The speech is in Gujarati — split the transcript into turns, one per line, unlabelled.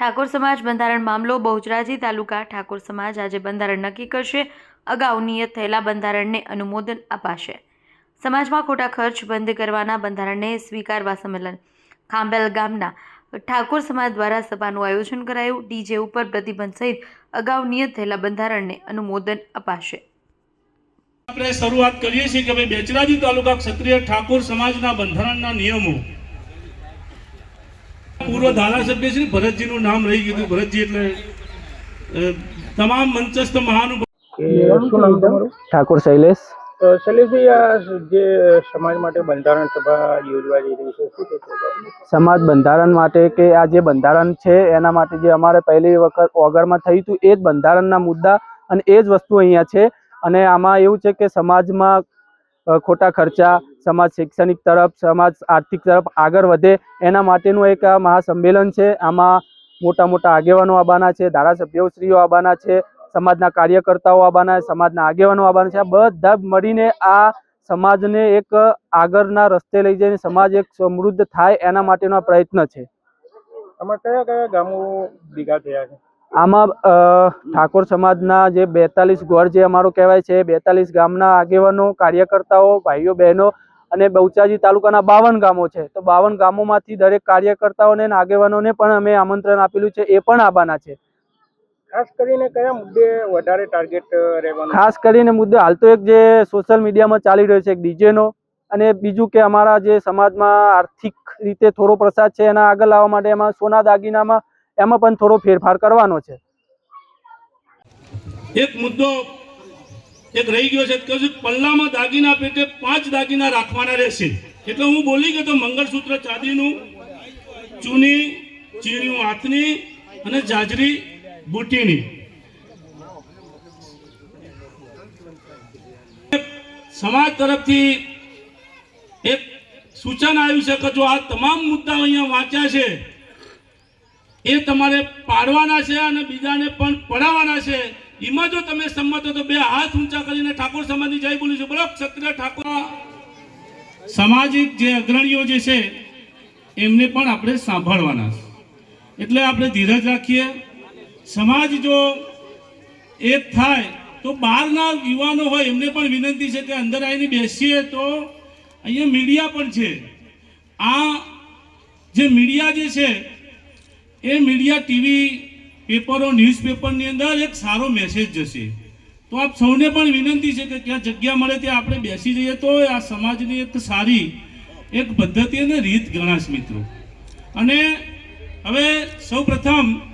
ઠાકોર સમાજ બંધારણ મામલો બહુચરાજી તાલુકા ઠાકોર સમાજ આજે બંધારણ નક્કી કરશે. અગાઉ નિયત થયેલા બંધારણને અનુમોદન અપાશે. સમાજમાં ખોટા ખર્ચ બંધ કરવાના બંધારણને સ્વીકારવા સંમેલન. ખાંબેલ ગામના ઠાકોર સમાજ દ્વારા સભાનું આયોજન કરાયું. ડીજે ઉપર પ્રતિબંધ સહિત અગાઉ નિયત થયેલા બંધારણને અનુમોદન અપાશે.
આપણે શરૂઆત કરીએ છીએ કે ભાઈ બેચરાજી તાલુકા ક્ષત્રિય ઠાકોર સમાજના બંધારણના નિયમો. પૂર્વ ધારાસભ્ય શ્રી ભરતજીનું નામ રહી ગયું ભરતજી એટલે તમામ મંચસ્થ મહાનુભાવ.
ઠાકોર શૈલેષ.
શૈલેષભાઈ આ જે સમાજ માટે બંધારણ સભા યોજવા જઈ રહી છે
સમાજ બંધારણ માટે કે આ જે બંધારણ છે એના માટે જે અમારે પહેલી વખત ઓગરમાં થયું હતું એ જ બંધારણના મુદ્દા અને એ જ વસ્તુ અહીંયા છે. અને આમાં એવું છે કે સમાજમાં ખોટા ખર્ચા, સમાજ શૈક્ષણિક તરફ, સમાજ આર્થિક તરફ આગળ વધે એના માટેનું એક મહાસંમેલન છે. આમાં મોટા મોટા આગેવાનો આવવાના છે ધારાસભ્યશ્રીઓ આવવાના છે, સમાજના કાર્યકર્તાઓ આવવાના છે, સમાજના આગેવાનો આવવાના છે. બધા મળીને આ સમાજને એક આગળના રસ્તે લઈ જઈને સમાજ એક સમૃદ્ધ થાય એના માટેનો પ્રયત્ન છે.
આમાં કયા કયા ગામો ભેગા થયા છે?
આમાં ઠાકોર સમાજના જે બેતાલીસ ગોળ જે અમારો કહેવાય છે બેતાલીસ ગામના આગેવાનો કાર્યકર્તાઓ ભાઈઓ બહેનો અને બહુચાજી તાલુકાના બાવન ગામો છે. તો બાવન ગામોમાંથી દરેક કાર્યકર્તાઓને આગેવાનોને પણ અમે આમંત્રણ આપેલું છે. એ પણ આવવાના છે.
ખાસ કરીને કયા મુદ્દે વધારે ટાર્ગેટ રહેવાનું
ખાસ કરીને મુદ્દે હાલ તો એક જે સોશિયલ મીડિયામાં ચાલી રહ્યો છે એક ડીજેનો અને બીજું કે અમારા જે સમાજમાં આર્થિક રીતે થોડો પ્રસાદ છે એના આગળ લાવવા માટે એમાં સોના દાગીનામાં એમાં પણ થોડો ફેરફાર કરવાનો છે.
એક મુદ્દો એક રહી ગયો છે, કે પલ્લામાં દાગીના પેટે પાંચ દાગીના રાખવાના રહેશે? એટલે હું બોલી ગયો તો મંગળસૂત્ર ચાંદીનું, ચૂની ચીણિયું હાથની અને જાજરી બુટીની. સમાજ તરફથી એક સૂચન આવ્યું છે કે જો આ તમામ મુદ્દાઓ અહીંયા વાંચ્યા છે એ તમારે પાડવાના છે અને બીજાને પણ પડાવવાના છે. એમાં જો તમે સંમત હો તો બે હાથ ઊંચા કરીને ઠાકોર સમાજની જય છું. બોલો, ક્ષત્રિય ઠાકોર. સામાજિક જે અગ્રણીઓ જે છે, એમને પણ આપણે સાંભળવાના છે. એટલે આપણે ધીરજ રાખીએ. સમાજ જો એક થાય તો બહારના યુવાનો હોય, એમને પણ વિનંતી છે કે અંદર આવીને બેસીએ તો અહીંયા મીડિયા પણ છે. આ જે મીડિયા જે છે એ મીડિયા ટીવી પેપરો, ન્યૂઝપેપરની અંદર એક સારો મેસેજ જશે. તો આપ સૌને પણ વિનંતી છે કે ક્યાં જગ્યા મળે ત્યાં આપણે બેસી જઈએ તો આ સમાજની એક સારી, એક પદ્ધતિ અને રીત ગણાશ મિત્રો. અને હવે સૌ પ્રથમ